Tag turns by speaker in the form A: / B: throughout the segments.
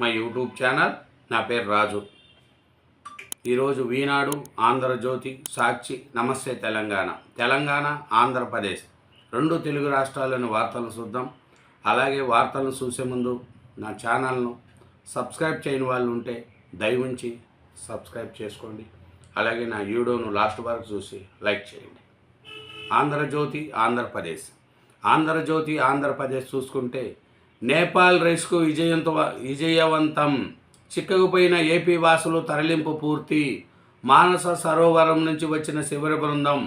A: మా YouTube channel. నా పేరు రాజు. ఈరోజు వీనాడు ఆంధ్రజ్యోతి సాక్షి నమస్తే తెలంగాణ. తెలంగాణ ఆంధ్రప్రదేశ్. రెండు తెలుగు రాష్ట్రాల్లోని వార్తలను చూద్దాం. అలాగే వార్తలను చూసే ముందు నా ఛానల్ను సబ్స్క్రైబ్ చేయని వాళ్ళు ఉంటే దయవుంచి సబ్స్క్రైబ్ చేసుకోండి. అలాగే నా వీడియోను లాస్ట్ వరకు చూసి లైక్ చేయండి. ఆంధ్రజ్యోతి ఆంధ్రప్రదేశ్. ఆంధ్రజ్యోతి ఆంధ్రప్రదేశ్ చూసుకుంటే నేపాల్ రైస్కు విజయంత విజయవంతం. చిక్కకుపోయిన ఏపీ వాసులు తరలింపు పూర్తి. మానస సరోవరం నుంచి వచ్చిన శిబిర బృందం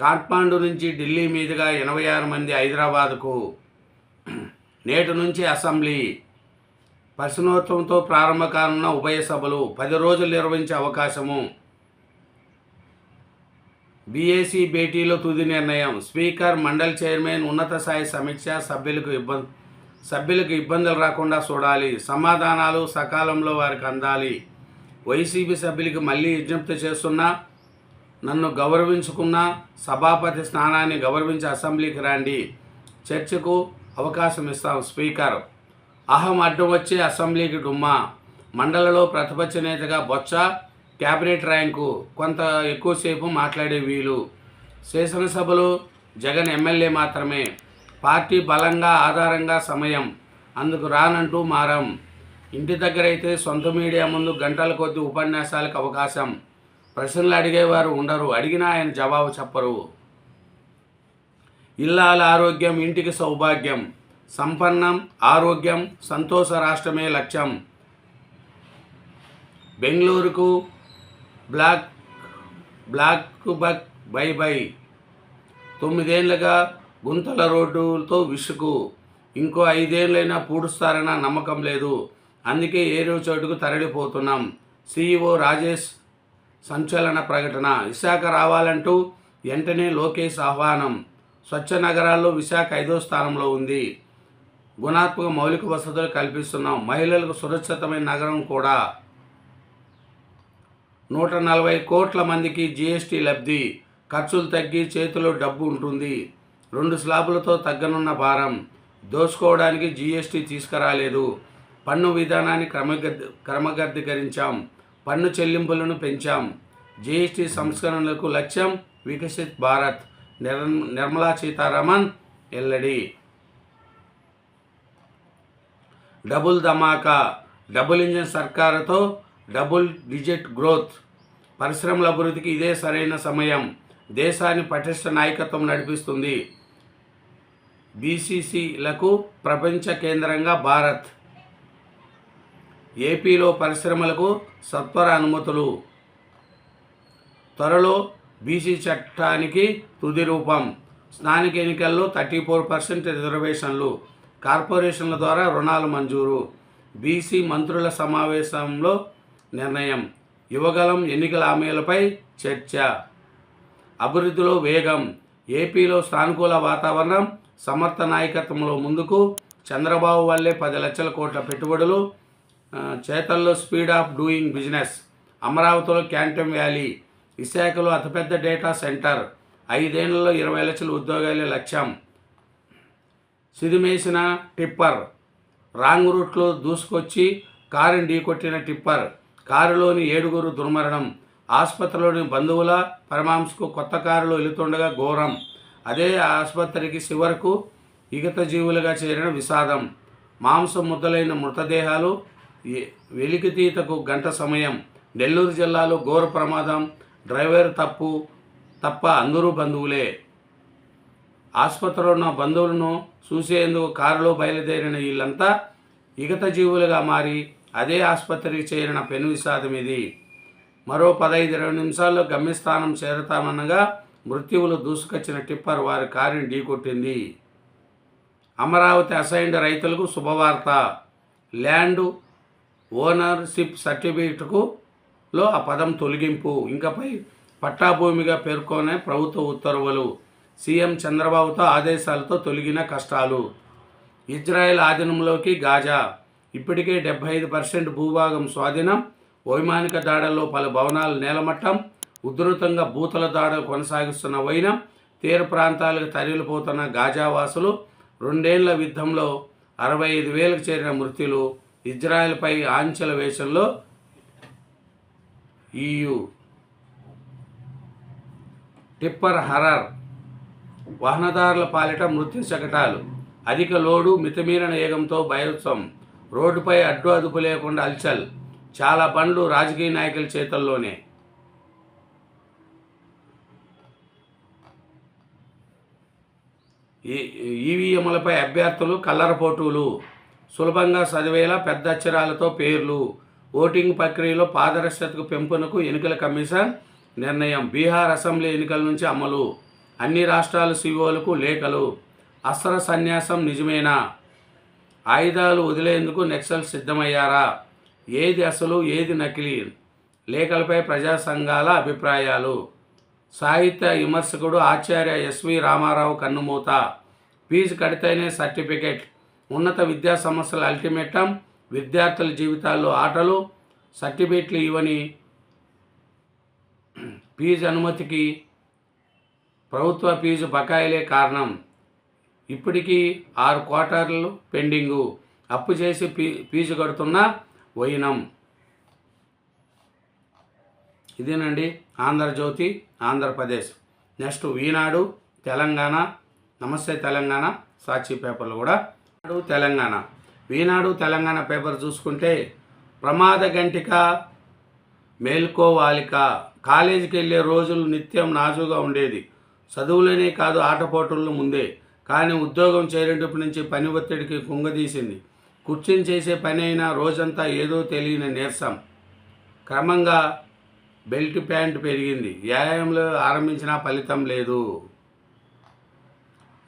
A: కాఠ్మాండు నుంచి ఢిల్లీ మీదుగా ఎనభై ఆరు మంది హైదరాబాద్కు నేటి నుంచి అసెంబ్లీ. ప్రశ్నోత్సవంతో ప్రారంభ కానున్న ఉభయ సభలు పది రోజులు నిర్వహించే అవకాశము. బీఏసీ భేటీలో తుది నిర్ణయం. స్పీకర్ మండలి చైర్మన్ ఉన్నత స్థాయి సమీక్ష సభ్యులకు ఇబ్బంది సభ్యులకు ఇబ్బందులు రాకుండా చూడాలి సమాధానాలు సకాలంలో వారికి అందాలి. వైసీపీ సభ్యులకి మళ్ళీ విజ్ఞప్తి చేస్తున్నా నన్ను గౌరవించుకున్న సభాపతి స్థానాన్ని గౌరవించి అసెంబ్లీకి రండి. చర్చకు అవకాశం ఇస్తాం స్పీకర్. అహం అడ్డం వచ్చి అసెంబ్లీకి డుమ్మా. మండలంలో ప్రతిపక్ష నేతగా బొచ్చ క్యాబినెట్ ర్యాంకు కొంత ఎక్కువసేపు మాట్లాడే వీలు. శాసనసభలో జగన్ ఎమ్మెల్యే మాత్రమే. పార్టీ బలంగా ఆధారంగా సమయం. అందుకు రానంటూ మారం. ఇంటి దగ్గర అయితే సొంత మీడియా ముందు గంటల కొద్ది ఉపన్యాసాలకు అవకాశం. ప్రశ్నలు అడిగేవారు ఉండరు. అడిగినా ఆయన జవాబు చెప్పరు. ఇల్లాల ఆరోగ్యం ఇంటికి సౌభాగ్యం. సంపన్నం ఆరోగ్యం సంతోష రాష్ట్రమే లక్ష్యం. బెంగళూరుకు block block buck bye bye. తొమ్మిదేళ్ళుగా గుంతల రోడ్డుతో విసుగు. ఇంకో ఐదేళ్ళైనా పూడుస్తారన్న నమ్మకం లేదు. అందుకే ఏరో చోటుకు తరలిపోతున్నాం. సీఈఓ రాజేష్ సంచలన ప్రకటన. విశాఖ రావాలంటూ వెంటనే లోకేష్ ఆహ్వానం. స్వచ్ఛ నగరాల్లో విశాఖ ఐదో స్థానంలో ఉంది. గుణాత్మక మౌలిక వసతులు కల్పిస్తున్నాం. మహిళలకు సురక్షితమైన నగరం కూడా. నూట నలభై కోట్ల మందికి జీఎస్టీ లబ్ధి. ఖర్చులు తగ్గి చేతిలో డబ్బు ఉంటుంది. రెండు స్లాబులతో తగ్గనున్న భారం. దోచుకోవడానికి జీఎస్టీ తీసుకురాలేదు. పన్ను విధానాన్ని క్రమగద్ధ క్రమగద్దీకరించాం పన్ను చెల్లింపులను పెంచాం. జీఎస్టీ సంస్కరణలకు లక్ష్యం వికసిత్ భారత్. నిర్ నిర్మలా సీతారామన్ ఎల్లడి. డబుల్ ధమాకా. డబుల్ ఇంజిన్ సర్కారుతో డబుల్ డిజిట్ గ్రోత్. పరిశ్రమల అభివృద్ధికి ఇదే సరైన సమయం. దేశాన్ని పటిష్ట నాయకత్వం నడిపిస్తుంది. బీసీసీలకు ప్రపంచ కేంద్రంగా భారత్. ఏపీలో పరిశ్రమలకు సత్వర అనుమతులు. త్వరలో బీసీ చట్టానికి తుది రూపం. స్థానిక ఎన్నికల్లో థర్టీ ఫోర్ పర్సెంట్ రిజర్వేషన్లు. కార్పొరేషన్ల ద్వారా రుణాలు మంజూరు. బీసీ మంత్రుల సమావేశంలో నిర్ణయం. యువగలం ఎన్నికల హామీలపై చర్చ. అభివృద్ధిలో వేగం. ఏపీలో సానుకూల వాతావరణం సమర్థ నాయకత్వంలో ముందుకు చంద్రబాబు వల్లే పది లక్షల కోట్ల పెట్టుబడులు చేతల్లో స్పీడ్ ఆఫ్ డూయింగ్ బిజినెస్ అమరావతిలో క్యాంటమ్ వ్యాలీ విశాఖలో అతిపెద్ద డేటా సెంటర్ ఐదేళ్ళలో ఇరవై లక్షల ఉద్యోగాలే లక్ష్యం. సిదిమేసిన టిప్పర్ రాంగ్ రూట్లో దూసుకొచ్చి కారుని ఢీకొట్టిన టిప్పర్ కారులోని ఏడుగురు దుర్మరణం ఆసుపత్రిలోని బంధువుల పరమాంశకు కొత్త కారులో వెళుతుండగా ఘోరం. అదే ఆసుపత్రికి చివరకు ఇగత జీవులుగా చేరిన విషాదం మాంసం ముద్దలైన మృతదేహాలు వెలికితీతకు గంట సమయం నెల్లూరు జిల్లాలో ఘోర ప్రమాదం డ్రైవర్ తప్పు తప్ప అందరూ బంధువులే. ఆసుపత్రిలో ఉన్న బంధువులను చూసేందుకు కారులో బయలుదేరిన వీళ్ళంతా ఇగత జీవులుగా మారి అదే ఆసుపత్రికి చేరిన పెను విషాదం ఇది. మరో పదహైదు ఇరవై నిమిషాల్లో గమ్యస్థానం చేరతామనగా మృత్యువులు దూసుకొచ్చిన టిప్పర్ వారి కారుని ఢీకొట్టింది. అమరావతి అసైన్డ్ రైతులకు శుభవార్త. ల్యాండ్ ఓనర్షిప్ సర్టిఫికేట్కు లో ఆ పదం తొలగింపు. ఇంకపై పట్టాభూమిగా పేర్కొనే ప్రభుత్వ ఉత్తర్వులు. సీఎం చంద్రబాబుతో ఆదేశాలతో తొలగిన కష్టాలు. ఇజ్రాయెల్ ఆధీనంలోకి గాజా. ఇప్పటికే డెబ్బై ఐదు పర్సెంట్ భూభాగం స్వాధీనం. వైమానిక దాడుల్లో పలు భవనాలు నేలమట్టం. ఉధృతంగా భూతల దాడులు కొనసాగిస్తున్న వైన తీర ప్రాంతాలకు తరలిపోతున్న గాజావాసులు రెండేళ్ళ యుద్ధంలో అరవై ఐదు వేలకు చేరిన మృత్యులు ఇజ్రాయెల్పై ఆంక్షల వేషంలో ఈయు టిప్పర్ హరర్ వాహనదారుల పాలిట మృత్యు శకటాలు అధిక లోడు మితిమీరిన వేగంతో భయోత్సవం రోడ్డుపై అడ్డు అదుపు లేకుండా అల్చల్ చాలా బండ్లు రాజకీయ నాయకుల చేతుల్లోనే ఈ- ఈవీఎంలపై అభ్యర్థులు కల్లరపోటులు సులభంగా చదివేలా పెద్ద అక్షరాలతో పేర్లు ఓటింగ్ ప్రక్రియలో పారదర్శకతకు పెంపునకు ఎన్నికల కమిషన్ నిర్ణయం. బీహార్ అసెంబ్లీ ఎన్నికల నుంచి అమలు. అన్ని రాష్ట్రాల సీఓలకు లేఖలు. అస్త్ర సన్యాసం నిజమేనా? ఆయుధాలు వదిలేందుకు నెక్సల్ సిద్ధమయ్యారా? ఏది అసలు ఏది నకిలీ? లేఖలపై ప్రజా సంఘాల అభిప్రాయాలు. సాహిత్య విమర్శకుడు ఆచార్య ఎస్వి రామారావు కన్నుమూత. ఫీజు కడితేనే సర్టిఫికేట్. ఉన్నత విద్యా సంస్థల అల్టిమేటం విద్యార్థుల జీవితాల్లో ఆటలు సర్టిఫికెట్లు ఇవ్వని ఫీజు అనుమతికి ప్రభుత్వ ఫీజు బకాయిలే కారణం. ఇప్పటికీ ఆరు క్వార్టర్లు పెండింగు. అప్పు చేసి ఫీ ఫీజు కడుతున్న వైనం ఇదేనండి. ఆంధ్రజ్యోతి ఆంధ్రప్రదేశ్. నెక్స్ట్ ఈనాడు తెలంగాణ. నమస్తే తెలంగాణ. సాక్షి పేపర్లు కూడా. ఈనాడు తెలంగాణ. ఈనాడు తెలంగాణ పేపర్ చూసుకుంటే ప్రమాద గంటిక మేల్కోవాలిక. కాలేజీకి వెళ్ళే రోజులు నిత్యం నాజుగా ఉండేది. చదువులనే కాదు ఆటపోటుల్లో ముందే. కానీ ఉద్యోగం చేరేటప్పటి నుంచి పని ఒత్తిడికి కుంగదీసింది. కూర్చొని చేసే పని అయినా రోజంతా ఏదో తెలియని నీరసం. క్రమంగా బెల్ట్ ప్యాంట్ పెరిగింది. వ్యాయామంలో ఆరంభించిన ఫలితం లేదు.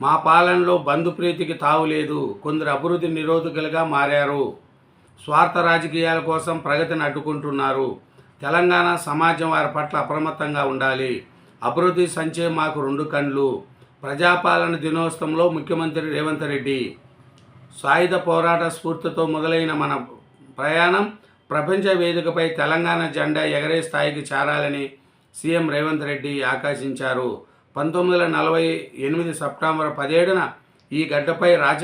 A: మా పాలనలో బంధుప్రీతికి తావు లేదు. కొందరు అభివృద్ధి నిరోధకులుగా మారారు. స్వార్థ రాజకీయాల కోసం ప్రగతిని అడ్డుకుంటున్నారు. తెలంగాణ సమాజం వారి పట్ల అప్రమత్తంగా ఉండాలి. అభివృద్ధి సంచే మాకు రెండు కండ్లు. ప్రజాపాలన దినోత్సవంలో ముఖ్యమంత్రి రేవంత్ రెడ్డి సాయుధ పోరాట స్ఫూర్తితో మొదలైన మన ప్రయాణం ప్రపంచ వేదికపై తెలంగాణ జెండా ఎగరే స్థాయికి చేరాలని సీఎం రేవంత్ రెడ్డి ఆకాశించారు. పంతొమ్మిది వందల నలభై ఎనిమిది సెప్టెంబర్ పదిహేడున ఈ గడ్డపై రాజ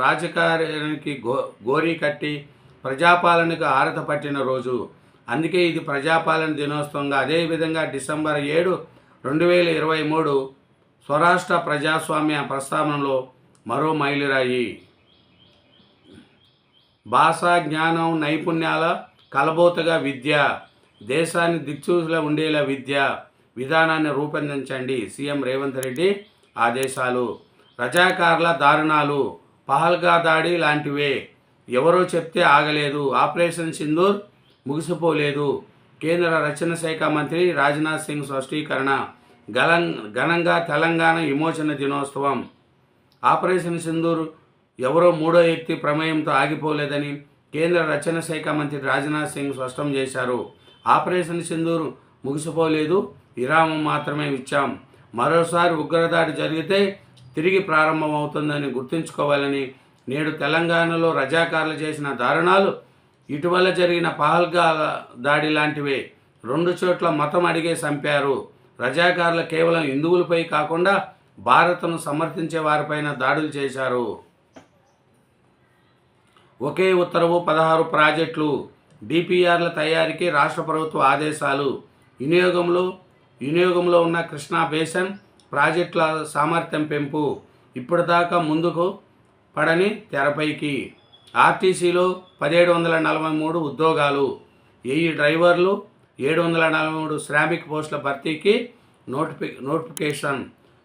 A: రాజకార్యానికి గో గోరీ కట్టి ప్రజాపాలనకు ఆరత పట్టిన రోజు. అందుకే ఇది ప్రజాపాలన దినోత్సవంగా. అదేవిధంగా డిసెంబర్ ఏడు రెండు వేల ఇరవై మూడు స్వరాష్ట్ర ప్రజాస్వామ్య ప్రస్తావనలో మరో మైలురాయి. భాషా జ్ఞానం నైపుణ్యాల కలబోతగా విద్య దేశాన్ని దిక్సూచిలా ఉండేలా విద్య విధానాన్ని రూపొందించండి. సీఎం రేవంత్ రెడ్డి ఆదేశాలు. రజాకారుల దారుణాలు పహల్గా దాడి లాంటివే. ఎవరో చెప్తే ఆగలేదు. ఆపరేషన్ సింధూర్ ముగిసిపోలేదు. కేంద్ర రక్షణ శాఖ మంత్రి రాజ్నాథ్ సింగ్ స్పష్టీకరణ. గలం ఘనంగా తెలంగాణ విమోచన దినోత్సవం. ఆపరేషన్ సింధూర్ ఎవరో మూడో వ్యక్తి ప్రమేయంతో ఆగిపోలేదని కేంద్ర రక్షణ శాఖ మంత్రి రాజ్నాథ్ సింగ్ స్పష్టం చేశారు. ఆపరేషన్ సింధూర్ ముగిసిపోలేదు. విరామం మాత్రమే ఇచ్చాం. మరోసారి ఉగ్రదాడి జరిగితే తిరిగి ప్రారంభమవుతుందని గుర్తుంచుకోవాలని నేడు తెలంగాణలో రజాకారులు చేసిన దారుణాలు ఇటీవల జరిగిన పహల్గా దాడి లాంటివే. రెండు చోట్ల మతం అడిగే చంపారు రజాకారులు కేవలం హిందువులపై కాకుండా భారత్ను సమర్థించే వారిపైన దాడులు చేశారు. ఒకే ఉత్తర్వు పదహారు ప్రాజెక్టులు. డిపిఆర్ల తయారీకి రాష్ట్ర ప్రభుత్వ ఆదేశాలు. వినియోగంలో వినియోగంలో ఉన్న కృష్ణా బేసన్ ప్రాజెక్టుల సామర్థ్యం పెంపు. ఇప్పటిదాకా ముందుకు పడని తెరపైకి. ఆర్టీసీలో పదిహేడు వందల నలభై మూడు ఉద్యోగాలు. వెయ్యి డ్రైవర్లు ఏడు వందల నలభై మూడు శ్రామిక్ పోస్టుల భర్తీకి నోటిఫి నోటిఫికేషన్.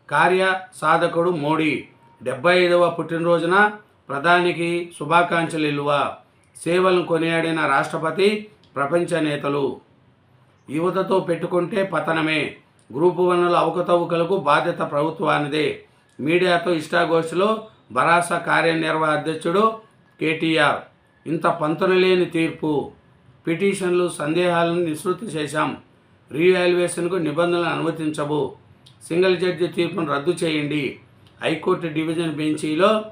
A: కార్య సాధకుడు మోడీ. డెబ్బై ఐదవ పుట్టినరోజున ప్రధానికి శుభాకాంక్షలు ఇల్లువ. సేవలను కొనియాడిన రాష్ట్రపతి ప్రపంచ నేతలు. యువతతో పెట్టుకుంటే పతనమే. గ్రూపు వనరుల అవకతవకలకు బాధ్యత ప్రభుత్వానిదే. మీడియాతో ఇష్టాగోష్ఠిలో బరాస కార్యనిర్వాహ అధ్యక్షుడు కేటీఆర్. ఇంత పంతులు లేని తీర్పు. పిటిషన్లు సందేహాలను నిశ్రుతి చేశాం. రీవాల్యుయేషన్కు నిబంధనలు అనుమతించవు సింగిల్ జడ్జి తీర్పును రద్దు చేయండి. హైకోర్టు డివిజన్ బెంచీలో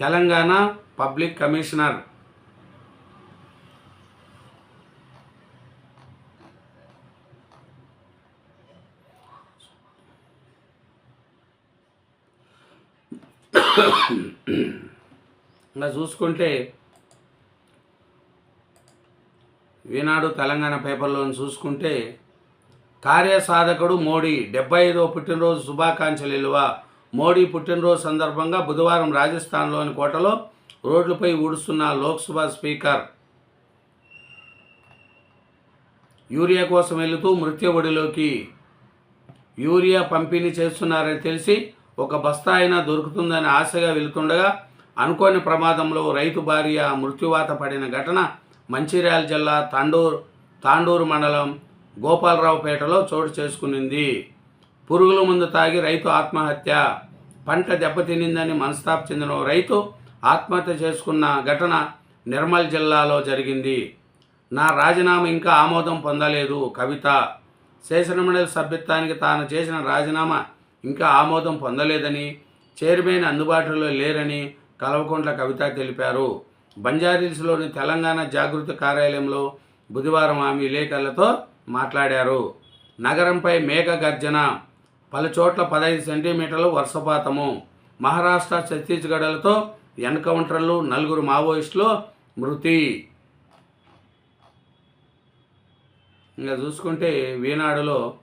A: తెలంగాణ పబ్లిక్ కమిషనర్. ఇంకా చూసుకుంటే ఈనాడు తెలంగాణ పేపర్లో చూసుకుంటే కార్యసాధకుడు మోడీ డెబ్బై ఐదో పుట్టినరోజు శుభాకాంక్షలు ఇలువ. మోడీ పుట్టినరోజు సందర్భంగా బుధవారం రాజస్థాన్లోని కోటలో రోడ్లపై ఊడుస్తున్న లోక్సభ స్పీకర్ యూరియా కోసం వెళుతూ మృత్యు ఒడిలోకి యూరియా పంపిణీ చేస్తున్నారని తెలిసి ఒక బస్తా అయినా దొరుకుతుందని ఆశగా వెళుతుండగా అనుకోని ప్రమాదంలో రైతు భార్య మృత్యువాత పడిన ఘటన మంచిర్యాల జిల్లా తాండూరు తాండూరు మండలం గోపాలరావుపేటలో చోటు చేసుకునింది. పురుగుల మందు తాగి రైతు ఆత్మహత్య. పంట దెబ్బతినిందని మనస్తాప చెందిన రైతు ఆత్మహత్య చేసుకున్న ఘటన నిర్మల్ జిల్లాలో జరిగింది. నా రాజీనామా ఇంకా ఆమోదం పొందలేదు కవిత. శాసనమండలి సభ్యత్వానికి తాను చేసిన రాజీనామా ఇంకా ఆమోదం పొందలేదని చైర్మన్ అందుబాటులో లేరని కల్వకుంట్ల కవిత తెలిపారు. బంజారీల్స్లోని తెలంగాణ జాగృతి కార్యాలయంలో బుధవారం ఆమె విలేకరులతో మాట్లాడారు. నగరంపై మేఘ గర్జన పలు చోట్ల పదహైదు సెంటీమీటర్లు వర్షపాతము. మహారాష్ట్ర ఛత్తీస్గఢ్లతో ఎన్కౌంటర్లు నలుగురు మావోయిస్టులు మృతి. ఇంకా చూసుకుంటే వీనాడులో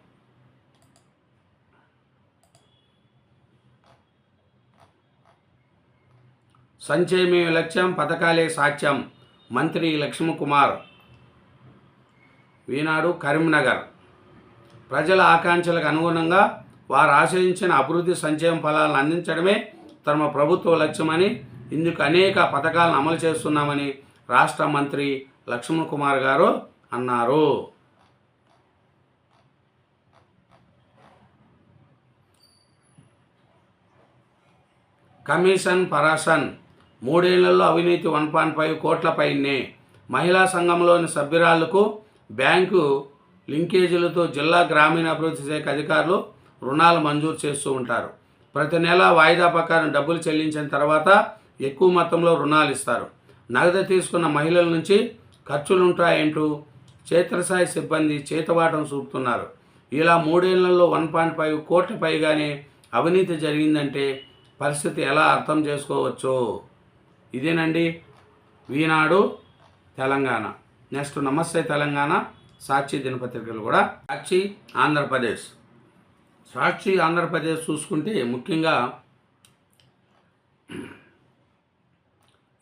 A: సంచయమే లక్ష్యం పథకాలే సాక్ష్యం. మంత్రి లక్ష్మకుమార్. వీనాడు కరీంనగర్. ప్రజల ఆకాంక్షలకు అనుగుణంగా వారు ఆశయించిన అభివృద్ధి సంక్షేమ ఫలాలను అందించడమే తమ ప్రభుత్వ లక్ష్యమని ఇందుకు అనేక పథకాలను అమలు చేస్తున్నామని రాష్ట్ర మంత్రి లక్ష్మణ్ కుమార్ గారు అన్నారు. కమిషన్ పరాసన్ మూడేళ్ళలో అవినీతి వన్ పాయింట్ ఫైవ్ కోట్లపైనే మహిళా సంఘంలోని సభ్యురాళ్ళకు బ్యాంకు లింకేజీలతో జిల్లా గ్రామీణాభివృద్ధి శాఖ అధికారులు రుణాలు మంజూరు చేస్తూ ఉంటారు. ప్రతి నెల వాయిదా ప్రకారం డబ్బులు చెల్లించిన తర్వాత ఎక్కువ మొత్తంలో రుణాలు ఇస్తారు. నగదు తీసుకున్న మహిళల నుంచి ఖర్చులుంటాయంటూ క్షేత్రస్థాయి సిబ్బంది చేతవాటం చూపుతున్నారు. ఇలా మూడేళ్ళలో వన్ పాయింట్ ఫైవ్ కోట్ల పైగానే అవినీతి జరిగిందంటే పరిస్థితి ఎలా అర్థం చేసుకోవచ్చు? ఇదేనండి ఈనాడు తెలంగాణ. నెక్స్ట్ నమస్తే తెలంగాణ. సాక్షి దినపత్రికలు కూడా. సాక్షి ఆంధ్రప్రదేశ్. సాక్షి ఆంధ్రప్రదేశ్ చూసుకుంటే ముఖ్యంగా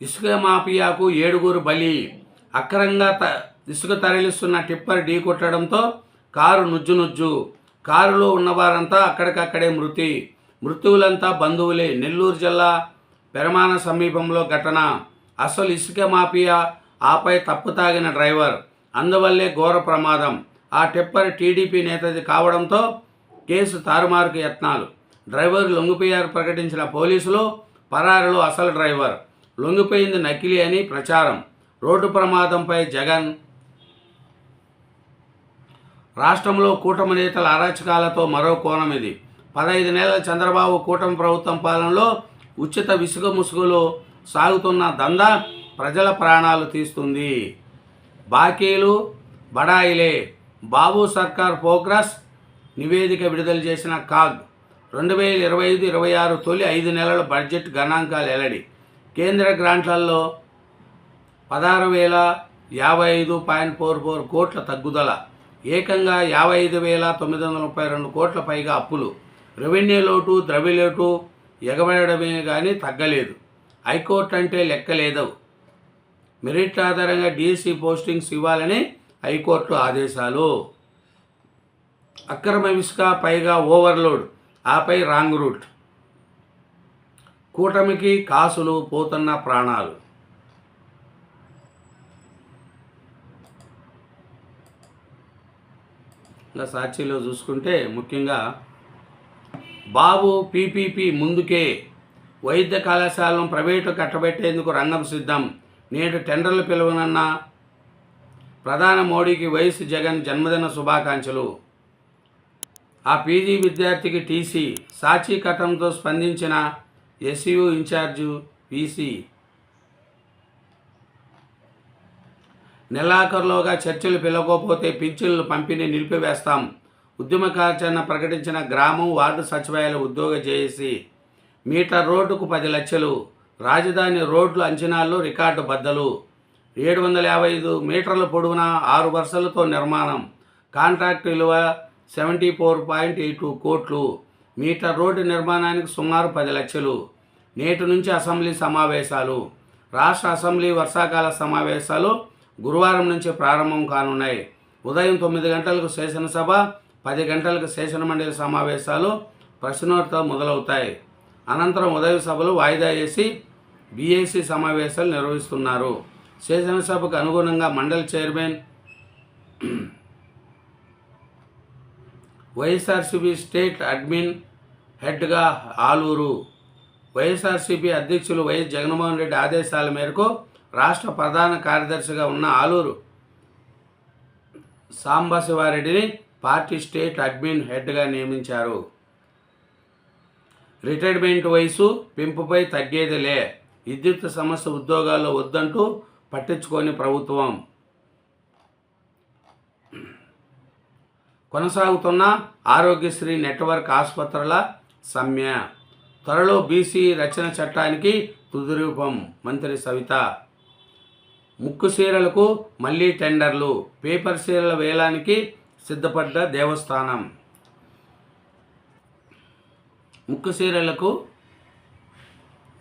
A: ఇసుక మాఫియాకు ఏడుగురు బలి అక్రంగా త ఇసుక తరలిస్తున్న టిప్పర్ ఢీ కొట్టడంతో కారు నుజ్జు నుజ్జు. కారులో ఉన్నవారంతా అక్కడికక్కడే మృతి. మృతువులంతా బంధువులే. నెల్లూరు జిల్లా పెరమాన సమీపంలో ఘటన. అసలు ఇసుక మాఫియా ఆపై తప్పు తాగిన డ్రైవర్. అందువల్లే ఘోర ప్రమాదం. ఆ టిప్పర్ టీడీపీ నేతది కావడంతో కేసు తారుమారుకు యత్నాలు. డ్రైవర్ లొంగిపోయారు ప్రకటించిన పోలీసులు పరారులో అసలు డ్రైవర్. లొంగిపోయింది నకిలీ అని ప్రచారం. రోడ్డు ప్రమాదంపై జగన్ రాష్ట్రంలో కూటమి నేతల అరాచకాలతో మరో కోణం ఇది. పదహైదు నెలల చంద్రబాబు కూటమి ప్రభుత్వం పాలనలో ఉచిత విసుగు ముసుగులో సాగుతున్న దందా ప్రజల ప్రాణాలు తీస్తుంది. బాకీలు బడాయిలే. బాబు సర్కార్ ప్రోగ్రెస్ నివేదిక విడుదల చేసిన కాగ్ రెండు వేల ఇరవై ఐదు ఇరవై ఆరు తొలి ఐదు నెలల బడ్జెట్ గణాంకాలు వెల్లడి. కేంద్ర గ్రాంట్లలో పదహారు వేల యాభై ఐదు పాయింట్ ఫోర్ ఫోర్ కోట్ల తగ్గుదల ఏకంగా యాభై ఐదు వేల తొమ్మిది వందల ముప్పై రెండు కోట్ల పైగా అప్పులు. రెవెన్యూ లోటు ద్రవ్య లోటు ఎగబడమే కానీ తగ్గలేదు. హైకోర్టు అంటే లెక్కలేదు మెరిట్ ఆధారంగా డీసీ పోస్టింగ్స్ ఇవ్వాలని హైకోర్టు ఆదేశాలు. అక్రమ ఇసుక పైగా ఓవర్లోడ్. ఆపై రాంగ్ రూట్. కూటమికి కాసులు పోతున్న ప్రాణాలు. ఇలా సాక్షిలో చూసుకుంటే ముఖ్యంగా బాబు పీపీపీ ముందుకే వైద్య కళాశాలను ప్రైవేటు కట్టబెట్టేందుకు రంగం సిద్ధం. నేడు టెండర్లు పిలువనన్న ప్రధాని మోడీకి వైఎస్ జగన్ జన్మదిన శుభాకాంక్షలు. ఆ పీజీ విద్యార్థికి టీసీ సాక్షి కథంతో స్పందించిన ఎస్యు ఇన్ఛార్జు పీసీ. నెలాఖరులోగా చర్చలు పిలవకపోతే పింఛన్లు పంపిణీ నిలిపివేస్తాం. ఉద్యమ ప్రకటించిన గ్రామం వార్డు సచివాలయాలు ఉద్యోగ చేసి మీటర్ రోడ్డుకు పది లక్షలు రాజధాని రోడ్లు అంచనాల్లో రికార్డు బద్దలు. ఏడు వందల యాభై ఐదు మీటర్ల పొడవున ఆరు వరుసలతో నిర్మాణం. కాంట్రాక్ట్ విలువ seventy four point eight two కోట్లు మీటర్ రోడ్డు నిర్మాణానికి సుమారు పది లక్షలు. నేటి నుంచి అసెంబ్లీ సమావేశాలు రాష్ట్ర అసెంబ్లీ వర్షాకాల సమావేశాలు గురువారం నుంచి ప్రారంభం కానున్నాయి. ఉదయం తొమ్మిది గంటలకు శాసనసభ పది గంటలకు శాసనమండలి సమావేశాలు ప్రశ్నోత్తరం మొదలవుతాయి. అనంతరం ఉదయం సభలు వాయిదా వేసి బీఏసీ సమావేశాలు నిర్వహిస్తున్నారు. శాసనసభకు అనుగుణంగా మండలి చైర్మన్ వైఎస్ఆర్సీపీ స్టేట్ అడ్మిన్ హెడ్గా ఆలూరు. వైఎస్ఆర్సీపీ అధ్యక్షులు వైఎస్ జగన్మోహన్ రెడ్డి ఆదేశాల మేరకు రాష్ట్ర ప్రధాన కార్యదర్శిగా ఉన్న ఆలూరు సాంబశివారెడ్డిని పార్టీ స్టేట్ అడ్మిన్ హెడ్గా నియమించారు. రిటైర్మెంట్ వయసు పెంపుపై తగ్గేదిలే. విద్యుత్ సమస్య ఉద్యోగాల్లో వద్దంటూ పట్టించుకోని ప్రభుత్వం. కొనసాగుతున్న ఆరోగ్యశ్రీ నెట్వర్క్ ఆసుపత్రుల సమ్మె. త్వరలో బీసీ రచన చట్టానికి తుదిరూపం మంత్రి సవిత. ముక్కు సీరలకు మళ్ళీ టెండర్లు. పేపర్ సీరల వేలానికి సిద్ధపడ్డ దేవస్థానం. ముక్కు సీరలకు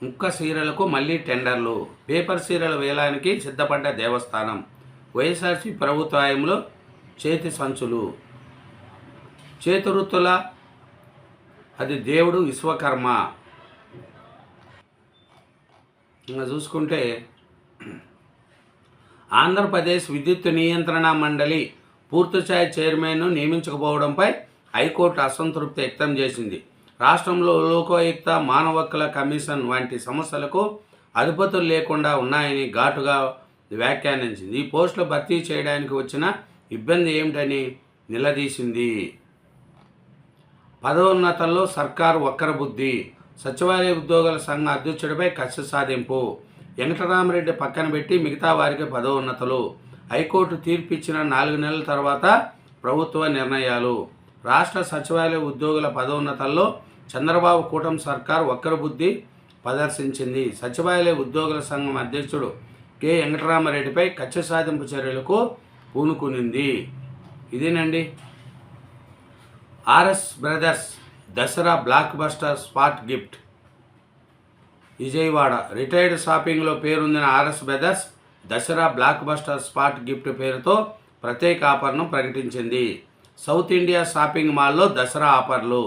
A: ముక్క సీరలకు మళ్ళీ టెండర్లు. పేపర్ సీరల వేలానికి సిద్ధపడ్డ దేవస్థానం. వైఎస్ఆర్సీ ప్రభుత్వాయంలో చేతి సంచులు. చేతురుతుల అది దేవుడు విశ్వకర్మ. ఇంకా చూసుకుంటే ఆంధ్రప్రదేశ్ విద్యుత్ నియంత్రణ మండలి పూర్తిస్థాయి చైర్మన్ను నియమించకపోవడంపై హైకోర్టు అసంతృప్తి వ్యక్తం చేసింది. రాష్ట్రంలో లోకాయుక్త మానవ హక్కుల కమిషన్ వంటి సమస్యలకు అధిపతులు లేకుండా ఉన్నాయని ఘాటుగా వ్యాఖ్యానించింది. ఈ పోస్టులు భర్తీ చేయడానికి వచ్చిన ఇబ్బంది ఏమిటని నిలదీసింది. పదోన్నతల్లో సర్కారు వక్ర బుద్ధి సచివాలయ ఉద్యోగుల సంఘ అధ్యక్షుడిపై కక్ష సాధింపు. వెంకటరామరెడ్డి పక్కన పెట్టి మిగతా వారికి పదోన్నతలు. హైకోర్టు తీర్పిచ్చిన నాలుగు నెలల తర్వాత ప్రభుత్వ నిర్ణయాలు. రాష్ట్ర సచివాలయ ఉద్యోగుల పదోన్నతల్లో చంద్రబాబు కూటమి సర్కార్ వక్రబుద్ధి ప్రదర్శించింది. సచివాలయ ఉద్యోగుల సంఘం అధ్యక్షుడు కె. వెంకటరామరెడ్డిపై కక్ష సాధింపు చర్యలకు పూనుకునింది. ఇదేనండి. RS brothers Dasara blockbuster spot gift. Vijayawada retired షాపింగ్లో పేరొందిన RS brothers Dasara blockbuster spot gift పేరుతో ప్రత్యేక ఆఫర్ను ప్రకటించింది. సౌత్ ఇండియా షాపింగ్ మాల్లో దసరా ఆఫర్లు.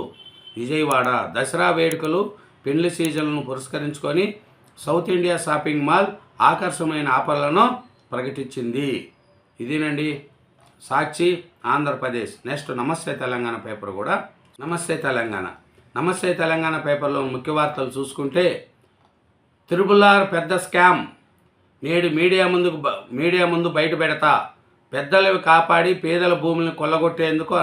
A: విజయవాడ దసరా వేడుకలు పెండ్లి సీజన్లను పురస్కరించుకొని సౌత్ ఇండియా షాపింగ్ మాల్ ఆకర్షమైన ఆఫర్లను ప్రకటించింది. ఇదేనండి సాక్షి ఆంధ్రప్రదేశ్. నెక్స్ట్ నమస్తే తెలంగాణ పేపర్ కూడా. నమస్తే తెలంగాణ. నమస్తే తెలంగాణ పేపర్లో ముఖ్య వార్తలు చూసుకుంటే తిరుపులార్ పెద్ద స్కామ్. నేడు మీడియా ముందుకు మీడియా ముందు బయట పెడతా. పెద్దలవి కాపాడి పేదల భూములను కొల్లగొట్టేందుకు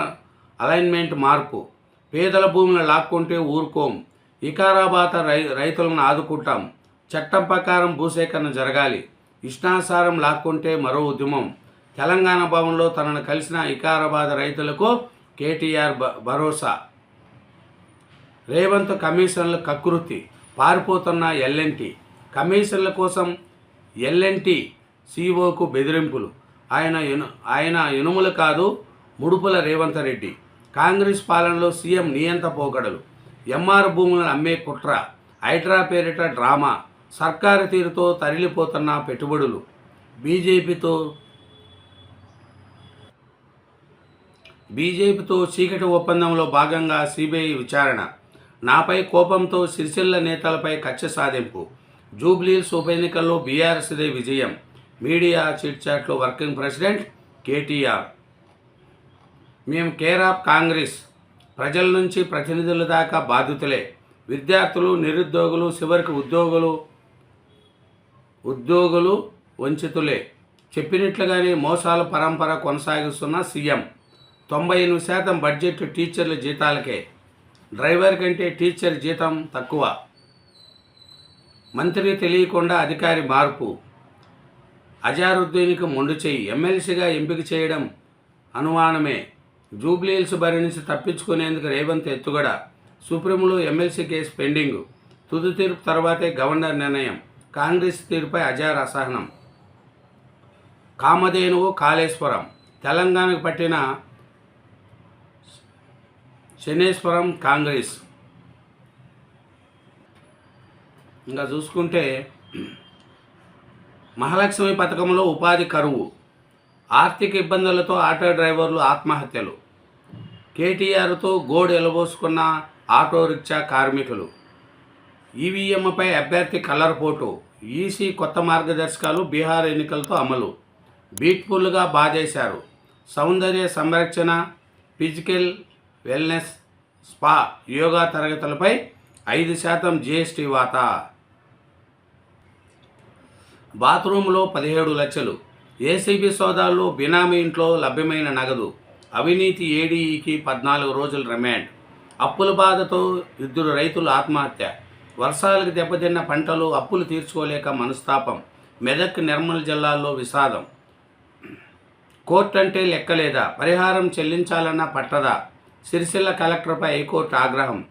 A: అలైన్మెంట్ మార్పు. పేదల భూములను లాక్కుంటే ఊరుకోం. వికారాబాద్ రై రైతులను ఆదుకుంటాం. చట్టం ప్రకారం భూసేకరణ జరగాలి. ఇష్టానుసారం లాక్కుంటే మరో ఉద్యమం. తెలంగాణ భవన్లో తనను కలిసిన వికారాబాద్ రైతులకు కేటీఆర్ భరోసా. రేవంత్ కమిషన్ల కకృతి పారిపోతున్న ఎల్ఎన్టీ. కమిషన్ల కోసం ఎల్ఎన్టీ సీఓకు బెదిరింపులు. ఆయన ఆయన ఇనుములు కాదు ముడుపుల రేవంత్ రెడ్డి. కాంగ్రెస్ పాలనలో సీఎం నియంత పోకడలు. ఎంఆర్ భూములను అమ్మే కుట్ర. హైడ్రా పేరిట డ్రామా. సర్కారు తీరుతో తరలిపోతున్న పెట్టుబడులు. బీజేపీతో బీజేపీతో చీకటి ఒప్పందంలో భాగంగా సిబిఐ విచారణ. నాపై కోపంతో సిరిసిల్ల నేతలపై కక్ష సాధింపు. జూబ్లీల్స్ ఉప ఎన్నికల్లో బీఆర్ఎస్దే విజయం. మీడియా చిట్చాట్లో వర్కింగ్ ప్రెసిడెంట్ కేటీఆర్. మేము కేర్ ఆఫ్ కాంగ్రెస్. ప్రజల నుంచి ప్రతినిధుల దాకా బాధితులే. విద్యార్థులు నిరుద్యోగులు చివరికి ఉద్యోగులు ఉద్యోగులు వంచితులే. చెప్పినట్లుగానే మోసాల పరంపర కొనసాగిస్తున్న సీఎం. తొంభై ఎనిమిది శాతం బడ్జెట్ టీచర్ల జీతాలకే. డ్రైవర్ కంటే టీచర్ జీతం తక్కువ. మంత్రి తెలియకుండా అధికారి మార్పు. అజారుద్దీన్కి మొండు చేయి ఎమ్మెల్సీగా ఎంపిక చేయడం అనుమానమే. జూబ్లీహిల్స్ బరి నుంచి తప్పించుకునేందుకు రేవంత్ ఎత్తుగడ. సుప్రీంలో ఎమ్మెల్సీ కేసు పెండింగ్. తుది తీర్పు తర్వాతే గవర్నర్ నిర్ణయం. కాంగ్రెస్ తీరుపై అజార్ అసహనం కామధేనువు కాళేశ్వరం. తెలంగాణకు పట్టిన శనేశ్వరం కాంగ్రెస్. ఇంకా చూసుకుంటే మహాలక్ష్మి పథకంలో ఉపాధి కరువు ఆర్థిక ఇబ్బందులతో ఆటో డ్రైవర్లు ఆత్మహత్యలు కేటీఆర్తో గోడు ఎలబోసుకున్న ఆటో రిక్షా కార్మికులు ఈవీఎంపై అభ్యర్థి కలర్ ఫోటో ఈసీ కొత్త మార్గదర్శకాలు బీహార్ ఎన్నికలతో అమలు బీట్ఫుల్గా బాజేశారు సౌందర్య సంరక్షణ ఫిజికల్ వెల్నెస్ స్పా యోగా తరగతులపై ఐదు శాతం జిఎస్టీ వాటా. బాత్రూంలో పదిహేడు లక్షలు. ఏసీబీ సోదాల్లో బినామీ ఇంట్లో లభ్యమైన నగదు. అవినీతి ఏడీఈకి పద్నాలుగు రోజుల రిమాండ్. అప్పుల బాధతో ఇద్దరు రైతులు ఆత్మహత్య. వర్షాలకు దెబ్బతిన్న పంటలు అప్పులు తీర్చుకోలేక మనస్తాపం. మెదక్ నిర్మల్ జిల్లాల్లో విషాదం. కోర్టు అంటే లెక్కలేదా? పరిహారం చెల్లించాలన్న పట్టదా? సిరిసిల్ల కలెక్టర్పై హైకోర్టు ఆగ్రహం.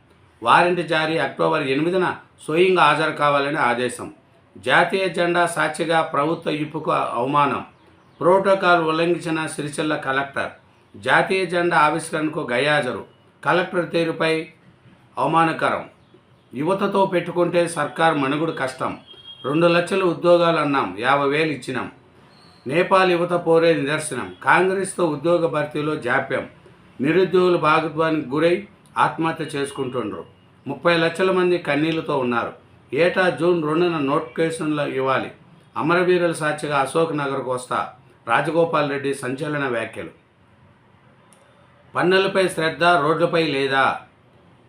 A: వారెంట్ జారీ అక్టోబర్ ఎనిమిదిన స్వయంగా హాజరు కావాలని ఆదేశం. జాతీయ జెండా సాక్షిగా ప్రభుత్వ ఇప్పుకు అవమానం. ప్రోటోకాల్ ఉల్లంఘించిన సిరిసిల్ల కలెక్టర్. జాతీయ జెండా ఆవిష్కరణకు గయాజరు కలెక్టర్ తీరుపై అవమానకరం. యువతతో పెట్టుకుంటే సర్కార్ మనుగుడు కష్టం. రెండు లక్షల ఉద్యోగాలు అన్నాం యాభై వేలు ఇచ్చినాం. నేపాల్ యువత పోరే నిదర్శనం. కాంగ్రెస్తో ఉద్యోగ భర్తీలో జాప్యం. నిరుద్యోగులు భాగత్వానికి గురై ఆత్మహత్య చేసుకుంటుండ్రు. ముప్పై లక్షల మంది కన్నీళ్ళతో ఉన్నారు. ఏటా జూన్ రెండున నోటిఫికేషన్లు ఇవ్వాలి. అమరవీరుల సాక్షిగా అశోక్ నగర్కు వస్తా రాజగోపాల్ రెడ్డి సంచలన వ్యాఖ్యలు. పన్నులపై శ్రద్ధ రోడ్లపై లేదా?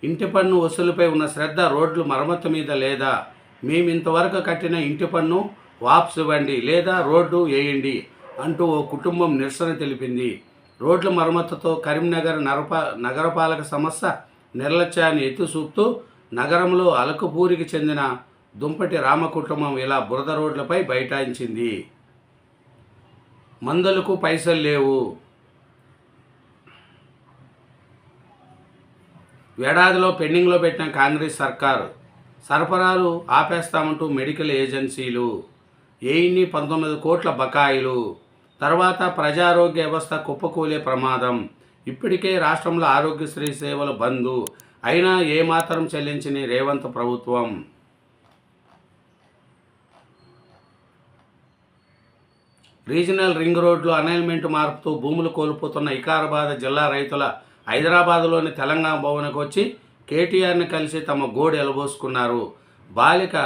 A: ఇంటి పన్ను వసూలుపై ఉన్న శ్రద్ధ రోడ్లు మరమ్మతు మీద లేదా? మేము ఇంతవరకు కట్టిన ఇంటి పన్ను వాప్స్ ఇవ్వండి లేదా రోడ్డు వేయండి అంటూ ఓ కుటుంబం నిరసన తెలిపింది. రోడ్ల మరమ్మతుతో కరీంనగర్ నరప నగరపాలక సంస్థ నిర్లక్ష్యాన్ని ఎత్తిచూపుతూ నగరంలో అలకపూరికి చెందిన దుంపటి రామ కుటుంబం ఇలా బురద రోడ్లపై బైఠాయించింది. మందులకు పైసలు లేవు. ఏడాదిలో పెండింగ్లో పెట్టిన కాంగ్రెస్ సర్కార్ సరఫరాలు ఆపేస్తామంటూ మెడికల్ ఏజెన్సీలు ఎయిన్ని పంతొమ్మిది కోట్ల బకాయిలు. తర్వాత ప్రజారోగ్య వ్యవస్థ కుప్పకూలే ప్రమాదం. ఇప్పటికే రాష్ట్రంలో ఆరోగ్యశ్రీ సేవలు బంద్. అయినా ఏమాత్రం చెల్లించని రేవంత్ ప్రభుత్వం. రీజనల్ రింగ్ రోడ్లు అనైన్మెంట్ మార్పుతో భూములు కోల్పోతున్న వికారాబాద్ జిల్లా రైతుల హైదరాబాద్లోని తెలంగాణ భవన్కు వచ్చి కేటీఆర్ని కలిసి తమ గోడు ఎలబోసుకున్నారు. బాలిక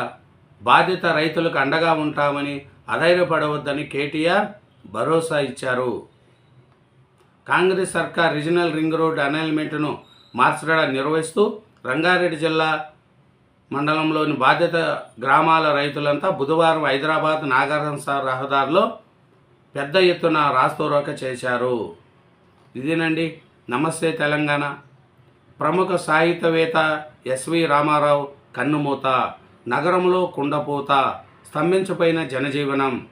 A: బాధిత రైతులకు అండగా ఉంటామని అధైర్యపడవద్దని కేటీఆర్ భరోసా ఇచ్చారు. కాంగ్రెస్ సర్కార్ రీజనల్ రింగ్ రోడ్ అనైన్మెంట్ను మార్చడా నిర్వహిస్తూ రంగారెడ్డి జిల్లా మండలంలోని బాధిత గ్రామాల రైతులంతా బుధవారం హైదరాబాద్ నాగార్జునసార్ రహదారిలో పెద్ద ఎత్తున రాస్తోరోక చేశారు. ఇదేనండి. నమస్తే తెలంగాణ. ప్రముఖ సాహిత్యవేత్త ఎస్వి రామారావు కన్నుమూత. నగరంలో కుండపోత. స్తంభించిపోయిన జనజీవనం.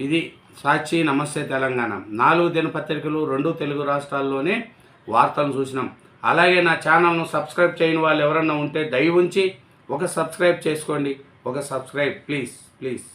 A: ఇది సాక్షి నమస్తే తెలంగాణ. నాలుగు దినపత్రికలు రెండు తెలుగు రాష్ట్రాల్లోనే వార్తలు చూసినాం. అలాగే నా ఛానల్ను సబ్స్క్రైబ్ చేయని వాళ్ళు ఎవరన్నా ఉంటే దయ ఉంచి ఒక సబ్స్క్రైబ్ చేసుకోండి. ఒక సబ్స్క్రైబ్ ప్లీజ్ ప్లీజ్.